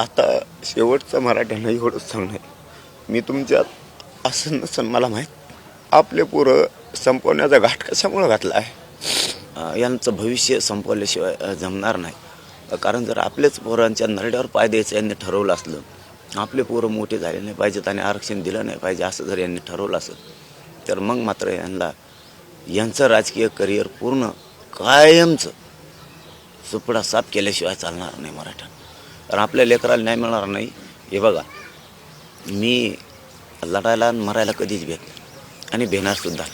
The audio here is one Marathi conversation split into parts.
आता शेवटचं मराठ्यांना एवढंच सांगणं आहे मी तुमच्यात असं नसन मला माहीत. आपले पोरं संपवण्याचा घाट कशामुळं घातला आहे? यांचं भविष्य संपवल्याशिवाय जमणार नाही. कारण जर आपलेच पोरांच्या नरड्यावर पाय द्यायचं यांनी ठरवलं असलं आपले पोरं मोठे झाले नाही पाहिजेत आणि आरक्षण दिलं नाही पाहिजे असं जर यांनी ठरवलं असेल तर मग मात्र यांना यांचं राजकीय करिअर पूर्ण कायमचं सुपडा साफ केल्याशिवाय चालणार नाही मराठा. कारण आपल्या लेकराला न्याय मिळणार नाही. हे बघा मी लढायला आणि मरायला कधीच भेट नाही. आणि भेणारसुद्धा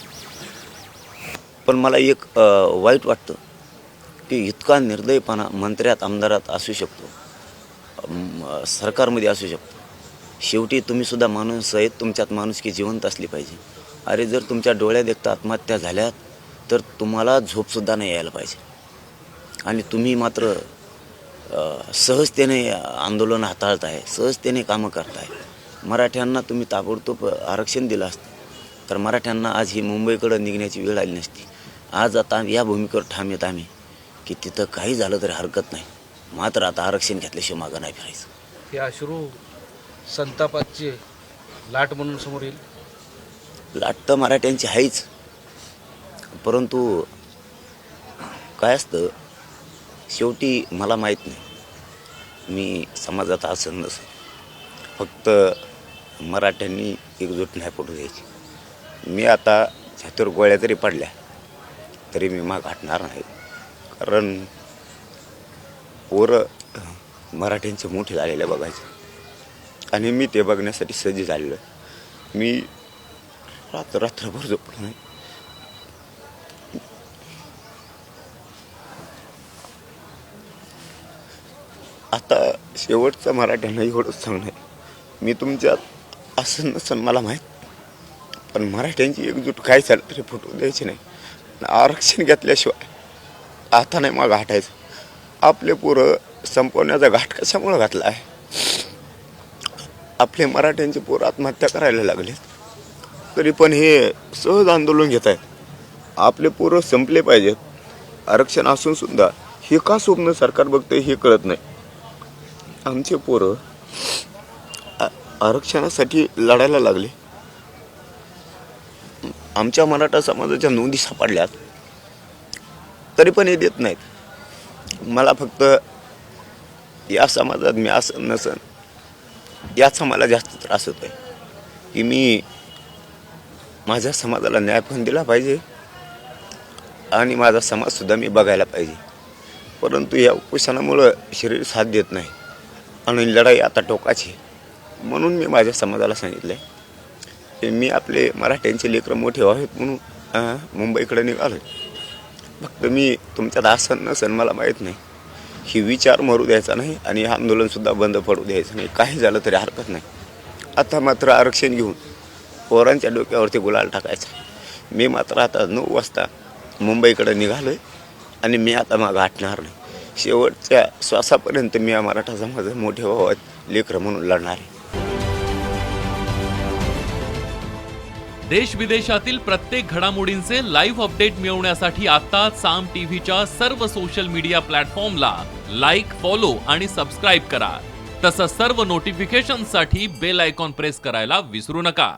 पण मला एक वाईट वाटतं की इतका निर्दयपणा मंत्र्यात आमदारात असू शकतो. सरकारमध्ये असू शकतो. शेवटी तुम्हीसुद्धा माणूस आहेत तुमच्यात माणुसकी जिवंत असली पाहिजे. अरे जर तुमच्या डोळ्यात देखता आत्महत्या झाल्यात तर तुम्हाला झोपसुद्धा नाही यायला पाहिजे. आणि तुम्ही मात्र सहजतेने आंदोलन हाताळताय सहजतेने कामं करताय. मराठ्यांना तुम्ही ताबडतोब आरक्षण दिलं असतं. तर मराठ्यांना आज ही मुंबईकडं निघण्याची वेळ आली नसती. आज आता या भूमिकेवर ठाम येत आम्ही की तिथं काही झालं तरी हरकत नाही. मात्र आता आरक्षण घेतल्याशिवाय मागं नाही फिरायचं. हे अश्रू संतापाची लाट म्हणून समोर येईल. लाट तर मराठ्यांची आहेच परंतु काय असतं शेवटी मला माहीत नाही. मी समाजात असं नसं फक्त मराठ्यांनी एकजूट नाही पडू द्यायची. मी आता छातीवर गोळ्या जरी पडल्या तरी मी माग हटणार नाही. कारण पोरं मराठ्यांचे मोठे झालेले बघायचे. आणि मी ते बघण्यासाठी सज्ज झालेलो मी रात्र रात्रभर झोपलो नाही. आता शेवटचं मराठ्यांना एवढंच सांगणं आहे मी तुमच्यात असं नसन मला माहीत. पण मराठ्यांची एकजूट काय झालं तरी फुटू द्यायची नाही. आरक्षण घेतल्याशिवाय आता नाही मग हटायचं. आपले पोरं संपवण्याचा घाट कशामुळं घातला आहे? आपले मराठ्यांचे पोरं आत्महत्या करायला लागले तरी पण हे सहज आंदोलन घेत आहेत. आपले पोरं संपले पाहिजेत. आरक्षण असून सुद्धा हे का स्वप्न सरकार बघतंय हे कळत नाही. आमचे पोरं आरक्षणासाठी लढायला लागले. आमच्या मराठा समाजाच्या नोंदी सापडल्यात. तरी पण हे देत नाहीत. मला फक्त या समाजात मी असं नसन याचा मला जास्त त्रास होतो आहे की मी माझ्या समाजाला न्याय पण दिला पाहिजे आणि माझा समाजसुद्धा मी बघायला पाहिजे. परंतु या उपोषणामुळं शरीर साथ देत नाही. आणि लढाई आता टोकाची म्हणून मी माझ्या समाजाला सांगितलं आहे की मी आपले मराठ्यांचे लेकरं मोठे व्हावेत म्हणून मुंबईकडे निघालो फक्त मी तुमच्यात आसन नसन मला माहीत नाही. ही विचार मरू द्यायचा नाही आणि आंदोलनसुद्धा बंद पडू द्यायचं नाही. काही झालं तरी हरकत नाही. आता मात्र आरक्षण घेऊन पोरांच्या डोक्यावरती गुलाल टाकायचा. मी मात्र आता नऊ वाजता मुंबईकडे निघालो आहे आणि मी आता मागं हटणार नाही. शेवटच्या श्वासापर्यंत मी या मराठा समाजात मोठे व्हावत लेकर म्हणून लढणार आहे. देश विदेशातील प्रत्येक घडामोडींचे लाईव्ह अपडेट मिळवण्यासाठी आता साम टीव्हीच्या सर्व सोशल मीडिया प्लॅटफॉर्मला लाईक फॉलो आणि सबस्क्राईब करा. तसंच सर्व नोटिफिकेशनसाठी बेल आयकॉन प्रेस करायला विसरू नका.